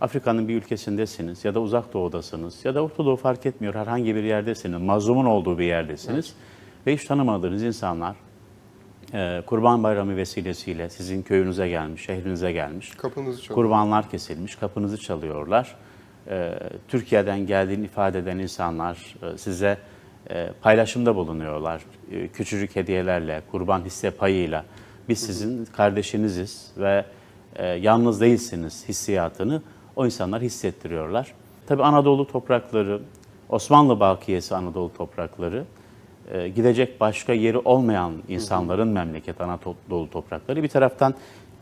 Afrika'nın bir ülkesindesiniz ya da uzak doğudasınız ya da Orta Doğu fark etmiyor herhangi bir yerdesiniz, mazlumun olduğu bir yerdesiniz ve hiç tanımadığınız insanlar e, Kurban Bayramı vesilesiyle sizin köyünüze gelmiş, şehrinize gelmiş. Kapınızı. Kurbanlar kesilmiş, kapınızı çalıyorlar. Ee, Türkiye'den geldiğini ifade eden insanlar e, size e, paylaşımda bulunuyorlar. E, küçücük hediyelerle, kurban hisse payıyla. Biz sizin kardeşiniziz ve e, yalnız değilsiniz hissiyatını o insanlar hissettiriyorlar. Tabii Anadolu toprakları, Osmanlı bakiyesi Anadolu toprakları, e, gidecek başka yeri olmayan insanların memleket Anadolu toprakları bir taraftan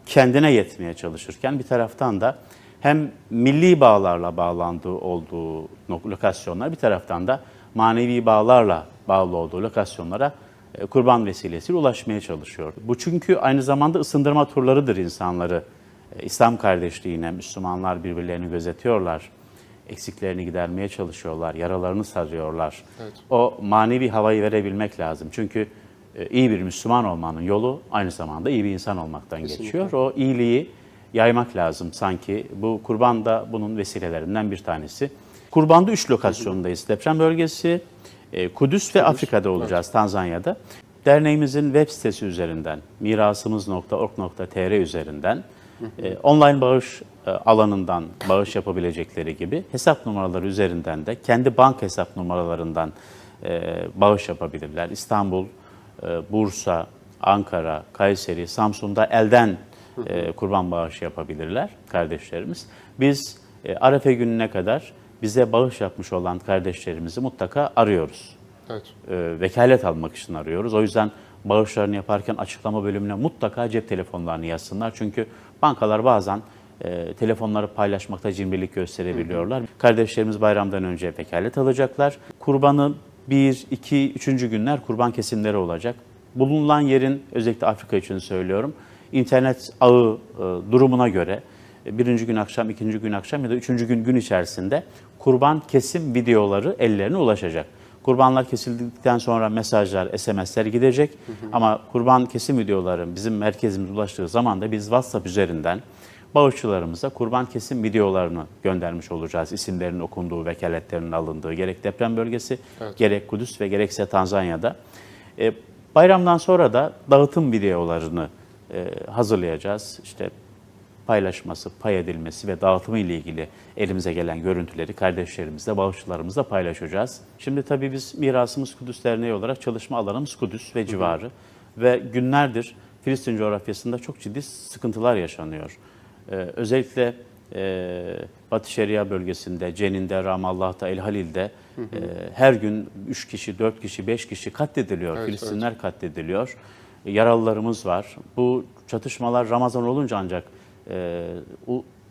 kendine yetmeye çalışırken bir taraftan da hem milli bağlarla bağlandığı olduğu lokasyonlar bir taraftan da manevi bağlarla bağlı olduğu lokasyonlara e, kurban vesilesiyle ulaşmaya çalışıyor. Bu çünkü aynı zamanda ısındırma turlarıdır insanları. İslam kardeşliğine Müslümanlar birbirlerini gözetiyorlar eksiklerini gidermeye çalışıyorlar, yaralarını sarıyorlar. Evet. O manevi havayı verebilmek lazım. Çünkü e, iyi bir Müslüman olmanın yolu aynı zamanda iyi bir insan olmaktan Kesinlikle. geçiyor. O iyiliği yaymak lazım sanki. Bu kurban da bunun vesilelerinden bir tanesi. Kurbanda üç lokasyondayız. Deprem bölgesi, e, Kudüs ve Afrika'da olacağız, Tanzanya'da. Derneğimizin web sitesi üzerinden, mirasımız.org.tr üzerinden e, online bağış e, alanından bağış yapabilecekleri gibi hesap numaraları üzerinden de kendi banka hesap numaralarından e, bağış yapabilirler. İstanbul, e, Bursa, Ankara, Kayseri, Samsun'da elden e, kurban bağışı yapabilirler kardeşlerimiz. Biz e, Arefe gününe kadar bize bağış yapmış olan kardeşlerimizi mutlaka arıyoruz Evet. e, vekalet almak için arıyoruz. O yüzden bağışlarını yaparken açıklama bölümüne mutlaka cep telefonlarını yazsınlar. Çünkü bankalar bazen e, telefonları paylaşmakta cimrilik gösterebiliyorlar. Kardeşlerimiz bayramdan önce vekalet alacaklar. Kurbanı 1, 2, 3. günler kurban kesimleri olacak. Bulunan yerin özellikle Afrika için söylüyorum. internet ağı e, durumuna göre e, birinci gün akşam, ikinci gün akşam ya da üçüncü gün gün içerisinde kurban kesim videoları ellerine ulaşacak. Kurbanlar kesildikten sonra mesajlar, SMS'ler gidecek. Ama kurban kesim videoları bizim merkezimize ulaştığı zaman da biz WhatsApp üzerinden bağışçılarımıza kurban kesim videolarını göndermiş olacağız. İsimlerin okunduğu, vekaletlerinin alındığı gerek deprem bölgesi, Evet. gerek Kudüs ve gerekse Tanzanya'da. E, bayramdan sonra da dağıtım videolarını e, hazırlayacağız. İşte paylaşması, pay edilmesi ve dağıtımı ile ilgili elimize gelen görüntüleri kardeşlerimizle, bağışçılarımızla paylaşacağız. Şimdi tabii biz Mirasımız Kudüs Derneği olarak çalışma alanımız Kudüs ve civarı ve günlerdir Filistin coğrafyasında çok ciddi sıkıntılar yaşanıyor. Ee, özellikle e, Batı Şeria bölgesinde, Cenin'de, Ramallah'ta, El Halil'de e, her gün 3 kişi, 4 kişi, 5 kişi katlediliyor. Evet, Filistinler katlediliyor. Yaralılarımız var. Bu çatışmalar Ramazan olunca ancak e,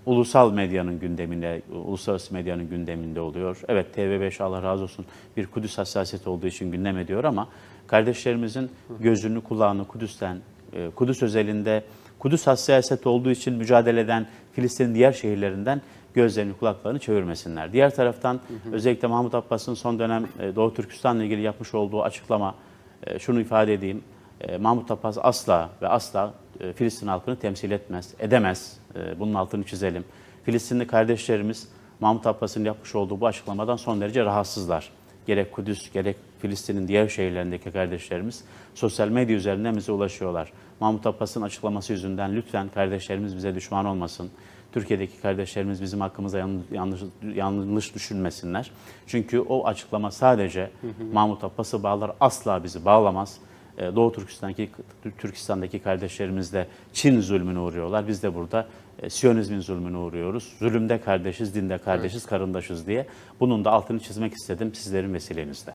ulusal medyanın gündemine, uluslararası medyanın gündeminde oluyor. Evet TV5 Allah razı olsun bir Kudüs hassasiyeti olduğu için gündem ediyor ama kardeşlerimizin gözünü kulağını Kudüs'ten, e, Kudüs özelinde Kudüs hassasiyeti olduğu için mücadele eden Filistin'in diğer şehirlerinden gözlerini kulaklarını çevirmesinler. Diğer taraftan özellikle Mahmut Abbas'ın son dönem e, Doğu Türkistan'la ilgili yapmış olduğu açıklama e, şunu ifade edeyim. E, Mahmut Abbas asla ve asla Filistin halkını temsil etmez, edemez. E, Bunun altını çizelim. Filistinli kardeşlerimiz Mahmut Abbas'ın yapmış olduğu bu açıklamadan son derece rahatsızlar. Gerek Kudüs, gerek Filistin'in diğer şehirlerindeki kardeşlerimiz sosyal medya üzerinden bize ulaşıyorlar. Mahmut Abbas'ın açıklaması yüzünden lütfen kardeşlerimiz bize düşman olmasın. Türkiye'deki kardeşlerimiz bizim hakkımızda yan- yanlış, yanlış düşünmesinler. Çünkü o açıklama sadece Mahmut Abbas'ı bağlar, asla bizi bağlamaz. Ee, Doğu Türkistan'daki, Türkistan'daki kardeşlerimiz de Çin zulmüne uğruyorlar. Biz de burada e, Siyonizmin zulmüne uğruyoruz. Zulümde kardeşiz, dinde kardeşiz, karındaşız diye. Bunun da altını çizmek istedim sizlerin vesilenizle.